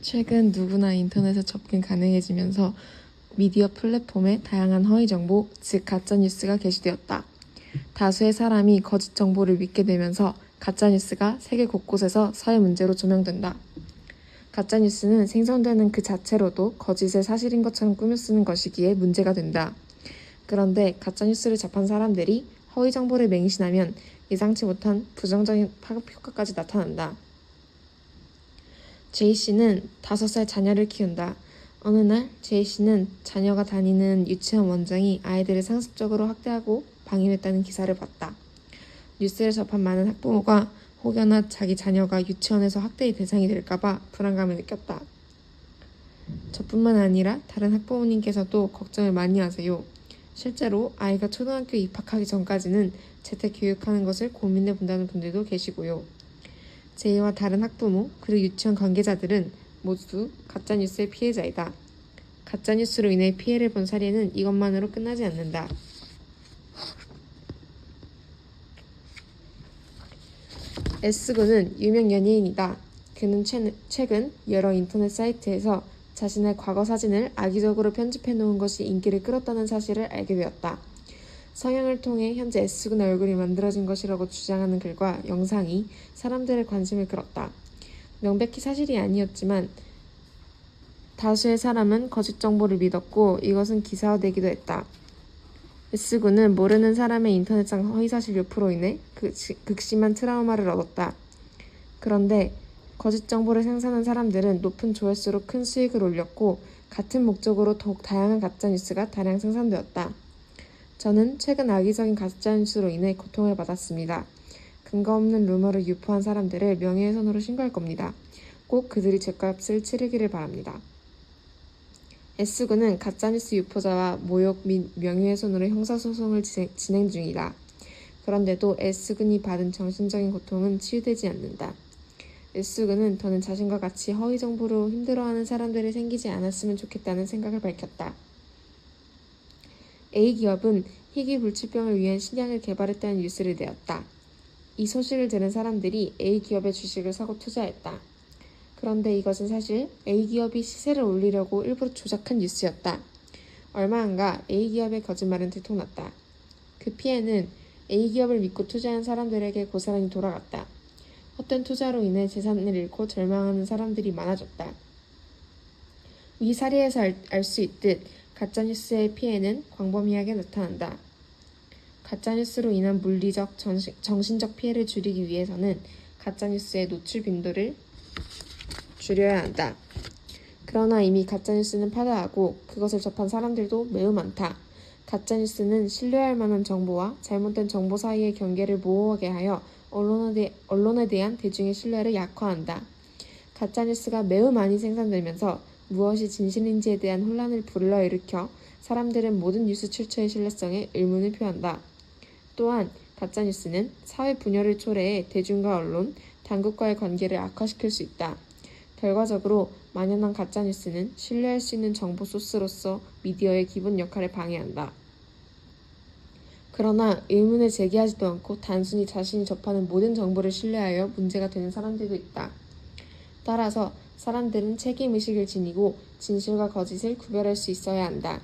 최근 누구나 인터넷에 접근 가능해지면서 미디어 플랫폼에 다양한 허위 정보, 즉 가짜 뉴스가 게시되었다. 다수의 사람이 거짓 정보를 믿게 되면서 가짜 뉴스가 세계 곳곳에서 사회 문제로 조명된다. 가짜 뉴스는 생성되는 그 자체로도 거짓의 사실인 것처럼 꾸며 쓰는 것이기에 문제가 된다. 그런데 가짜 뉴스를 접한 사람들이 허위 정보를 맹신하면 예상치 못한 부정적인 파급 효과까지 나타난다. 제이 씨는 다섯 살 자녀를 키운다. 어느 날 제이 씨는 자녀가 다니는 유치원 원장이 아이들을 상습적으로 학대하고 방임했다는 기사를 봤다. 뉴스를 접한 많은 학부모가 혹여나 자기 자녀가 유치원에서 학대의 대상이 될까봐 불안감을 느꼈다. 저뿐만 아니라 다른 학부모님께서도 걱정을 많이 하세요. 실제로 아이가 초등학교 입학하기 전까지는 재택 교육하는 것을 고민해 본다는 분들도 계시고요. 제이와 다른 학부모 그리고 유치원 관계자들은 모두 가짜뉴스의 피해자이다. 가짜뉴스로 인해 피해를 본 사례는 이것만으로 끝나지 않는다. S군은 유명 연예인이다. 그는 최, 최근 여러 인터넷 사이트에서 자신의 과거 사진을 악의적으로 편집해 놓은 것이 인기를 끌었다는 사실을 알게 되었다. 성형을 통해 현재 S군의 얼굴이 만들어진 것이라고 주장하는 글과 영상이 사람들의 관심을 끌었다. 명백히 사실이 아니었지만 다수의 사람은 거짓 정보를 믿었고 이것은 기사화되기도 했다. S군은 모르는 사람의 인터넷상 허위사실 유포로 인해 그 극- 극심한 트라우마를 얻었다. 그런데 거짓 정보를 생산한 사람들은 높은 조회수로 큰 수익을 올렸고 같은 목적으로 더욱 다양한 가짜뉴스가 다량 생산되었다. 저는 최근 악의적인 가짜 뉴스로 인해 고통을 받았습니다. 근거 없는 루머를 유포한 사람들을 명예훼손으로 신고할 겁니다. 꼭 그들이 죄값을 치르기를 바랍니다. S군은 가짜뉴스 유포자와 모욕 및 명예훼손으로 형사소송을 진행- 진행 중이다. 그런데도 S군이 받은 정신적인 고통은 치유되지 않는다. S군은 더는 자신과 같이 허위 정보로 힘들어하는 사람들이 생기지 않았으면 좋겠다는 생각을 밝혔다. A기업은 희귀 불치병을 위한 신약을 개발했다는 뉴스를 내었다. 이 소식을 들은 사람들이 A기업의 주식을 사고 투자했다. 그런데 이것은 사실 A기업이 시세를 올리려고 일부러 조작한 뉴스였다. 얼마 안가 A기업의 거짓말은 들통났다. 그 피해는 A기업을 믿고 투자한 사람들에게 고스란히 돌아갔다. 헛된 투자로 인해 재산을 잃고 절망하는 사람들이 많아졌다. 이 사례에서 알 수 있듯 가짜뉴스의 피해는 광범위하게 나타난다. 가짜뉴스로 인한 물리적, 정신, 정신적 피해를 줄이기 위해서는 가짜뉴스의 노출 빈도를 줄여야 한다. 그러나 이미 가짜뉴스는 파다하고 그것을 접한 사람들도 매우 많다. 가짜뉴스는 신뢰할 만한 정보와 잘못된 정보 사이의 경계를 모호하게 하여 언론에, 대, 언론에 대한 대중의 신뢰를 약화한다. 가짜뉴스가 매우 많이 생산되면서 무엇이 진실인지에 대한 혼란을 불러일으켜 사람들은 모든 뉴스 출처의 신뢰성에 의문을 표한다. 또한 가짜뉴스는 사회 분열을 초래해 대중과 언론, 당국과의 관계를 악화시킬 수 있다. 결과적으로 만연한 가짜뉴스는 신뢰할 수 있는 정보 소스로서 미디어의 기본 역할을 방해한다. 그러나 의문을 제기하지도 않고 단순히 자신이 접하는 모든 정보를 신뢰하여 문제가 되는 사람들도 있다. 따라서 사람들은 책임의식을 지니고 진실과 거짓을 구별할 수 있어야 한다.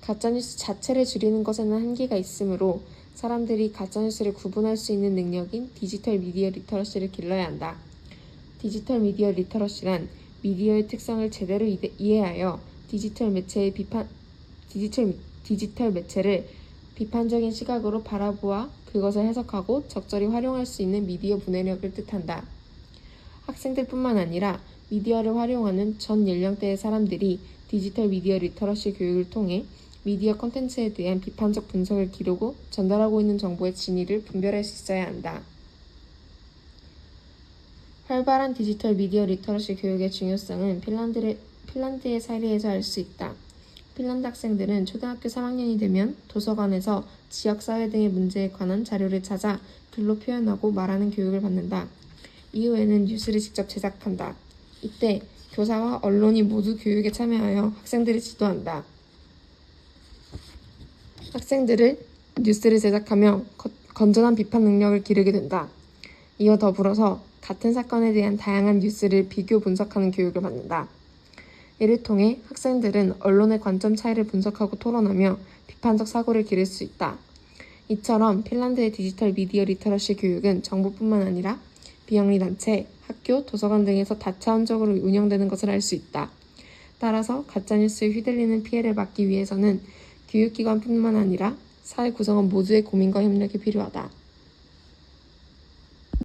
가짜뉴스 자체를 줄이는 것에는 한계가 있으므로 사람들이 가짜뉴스를 구분할 수 있는 능력인 디지털 미디어 리터러시를 길러야 한다. 디지털 미디어 리터러시란 미디어의 특성을 제대로 이해하여 디지털 매체의 비판 디지털 디지털 매체를 비판적인 시각으로 바라보아 그것을 해석하고 적절히 활용할 수 있는 미디어 분해력을 뜻한다. 학생들뿐만 아니라 미디어를 활용하는 전 연령대의 사람들이 디지털 미디어 리터러시 교육을 통해 미디어 콘텐츠에 대한 비판적 분석을 기르고 전달하고 있는 정보의 진위를 분별할 수 있어야 한다. 활발한 디지털 미디어 리터러시 교육의 중요성은 핀란드의, 핀란드의 사례에서 알 수 있다. 핀란드 학생들은 초등학교 3학년이 되면 도서관에서 지역사회 등의 문제에 관한 자료를 찾아 글로 표현하고 말하는 교육을 받는다. 이후에는 뉴스를 직접 제작한다. 이때 교사와 언론이 모두 교육에 참여하여 학생들을 지도한다. 학생들을 뉴스를 제작하며 거- 건전한 비판 능력을 기르게 된다. 이어 더불어서 같은 사건에 대한 다양한 뉴스를 비교 분석하는 교육을 받는다. 이를 통해 학생들은 언론의 관점 차이를 분석하고 토론하며 비판적 사고를 기를 수 있다. 이처럼 핀란드의 디지털 미디어 리터러시 교육은 정부뿐만 아니라 비영리 단체, 학교, 도서관 등에서 다차원적으로 운영되는 것을 알 수 있다. 따라서 가짜뉴스에 휘둘리는 피해를 막기 위해서는 교육기관뿐만 아니라 사회 구성원 모두의 고민과 협력이 필요하다.